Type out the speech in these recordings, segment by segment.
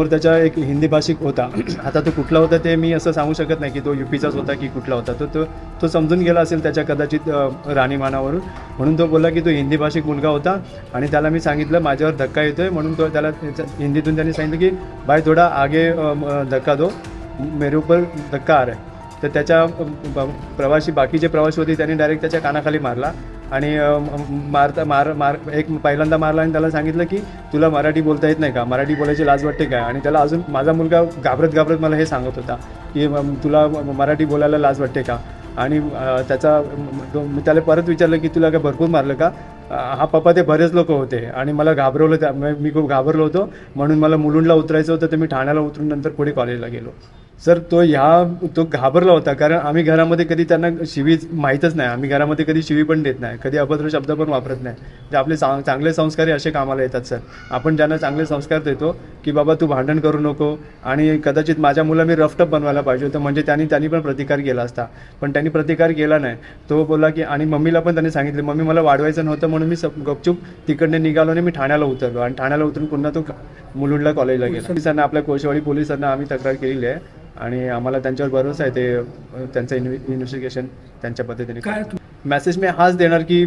त्याच्या एक हिंदी भाषिक होता. आता तो कुठला होता ते मी असं सांगू शकत नाही की तो युपीचाच होता की कुठला होता. तो तो तो समजून गेला असेल त्याच्या कदाचित राणीमानावरून. म्हणून तो बोलला की तो हिंदी भाषिक मुलगा होता आणि त्याला मी सांगितलं माझ्यावर धक्का येतोय. म्हणून तो त्याला हिंदीतून त्यांनी सांगितलं की बाय थोडा आगे धक्का दो. मेरे ऊपर धक्का आ रहा है. तर त्याच्या प्रवासी बाकीचे प्रवासी होते त्यांनी डायरेक्ट त्याच्या कानाखाली मारला. आणि मारता मार मार एक पहिल्यांदा मारला आणि त्याला सांगितलं की तुला मराठी बोलता येत नाही का? मराठी बोलायची लाज वाटते काय आणि त्याला अजून माझा मुलगा घाबरत घाबरत मला हे सांगत होता की तुला मराठी बोलायला लाज वाटते का? आणि त्याचा मी त्याला परत विचारलं की तुला काय भरपूर मारलं का? हा पप्पा ते बरेच लोक होते आणि मला घाबरवलं त्या मी मी खूप घाबरलो होतो. म्हणून मला मुलुंडला उतरायचं होतं तर मी ठाण्याला उतरून नंतर पुढे कॉलेजला गेलो. सर तो ह्या तो घाबरला होता कारण आम्ही घरामध्ये कधी त्यांना शिवी माहीतच नाही. आम्ही घरामध्ये कधी शिवी पण देत नाही. कधी अभद्र शब्द पण वापरत नाही. जे आपले चा चांगले संस्कार असे कामाला येतात सर. आपण ज्यांना चांगले संस्कार देतो की बाबा तू भांडण करू नको आणि कदाचित माझ्या मुला मी रफटप बनवायला पाहिजे होतं म्हणजे त्यांनी त्यांनी पण प्रतिकार केला असता. पण त्यांनी प्रतिकार केला नाही. तो बोला की आणि मम्मीला पण त्यांनी सांगितले मम्मी मला वाढवायचं नव्हतं म्हणून मी सब गपचूप तिकडनं निघालो आणि मी ठाण्याला उतरलो. आणि ठाण्याला उतरून पुन्हा तो मुलुंडला कॉलेजला गेला. पोलिसांना आपल्या कोशवाडी पोलिसांना आम्ही तक्रार केलेली आहे. आणि आम्हाला त्यांच्यावर भरोसा आहे ते त्यांचं इन्व्हेस्टिगेशन त्यांच्या पद्धतीने काय मेसेज मी हाच देणार की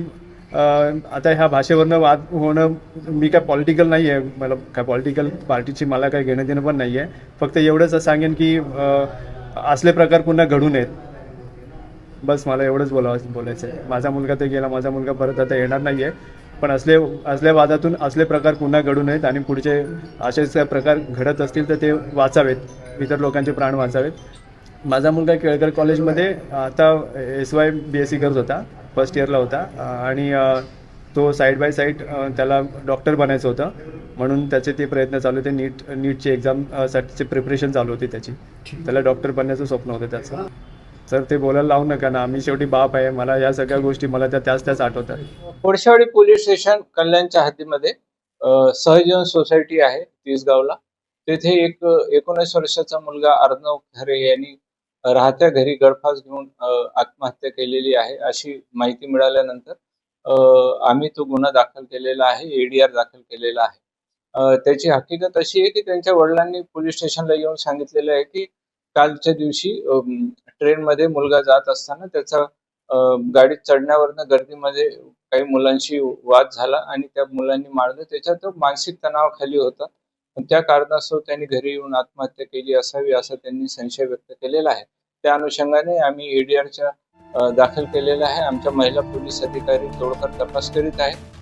आता ह्या भाषेवरनं वाद होणं मी काय पॉलिटिकल नाही आहे मला काय पॉलिटिकल पार्टीची मला काय घेणं देणं पण नाही आहे फक्त एवढंच सांगेन की असले प्रकार पुन्हा घडू नयेत. बस मला एवढंच बोलावं बोलायचं आहे माझा मुलगा तर गेला माझा मुलगा परत आता येणार नाही आहे पण असले असल्या वादातून असले प्रकार पुन्हा घडू नयेत आणि पुढचे असेच प्रकार घडत असतील तर ते वाचावेत. इतर लोकांचे प्राण वाचावेत. माझा मुलगा केळकर कॉलेजमध्ये आता S Y B S C करत होता फर्स्ट इयरला होता. आणि तो साईड बाय साईड त्याला डॉक्टर बनायचं होतं. म्हणून त्याचे ते प्रयत्न चालू होते. नीट नीटची एक्झाम साठीचे प्रिपरेशन चालू होती त्याची. त्याला डॉक्टर बनण्याचं स्वप्न होतं त्याचं. तर ते बोलायला लावू नका ना. आम्ही शेवटी बाप आहे. मला या सगळ्या गोष्टी मला त्या त्याच त्याच आठवतात. कोळशेवाडी पोलीस स्टेशन कल्याणच्या हद्दीमध्ये सहजीवन सोसायटी आहे तिसगावला. तेथे एक एकोणीस वर्षाचा मुलगा अर्णव खरे यांनी राहत्या घरी गळफास घेऊन आत्महत्या केलेली आहे अशी माहिती मिळाल्यानंतर आम्ही तो गुन्हा दाखल केलेला आहे एडीआर दाखल केलेला आहे. त्याची हकीकत अशी आहे की त्यांच्या वडिलांनी पोलीस स्टेशनला येऊन सांगितलेलं आहे की कालच्या दिवशी ट्रेनमध्ये मुलगा जात असताना त्याचा अ, गाडीत चढण्यावरनं गर्दीमध्ये काही मुलांशी वाद झाला आणि त्या मुलांनी मारलं. त्याच्यात तो मानसिक तणावाखाली होता. पण त्या कारणास्तव त्यांनी घरी येऊन आत्महत्या केली असावी असा त्यांनी संशय व्यक्त केलेला आहे. त्या अनुषंगाने आम्ही एडीआरच्या दाखल केलेला आहे. आमच्या महिला पोलीस अधिकारी तोडकर तपास करीत आहे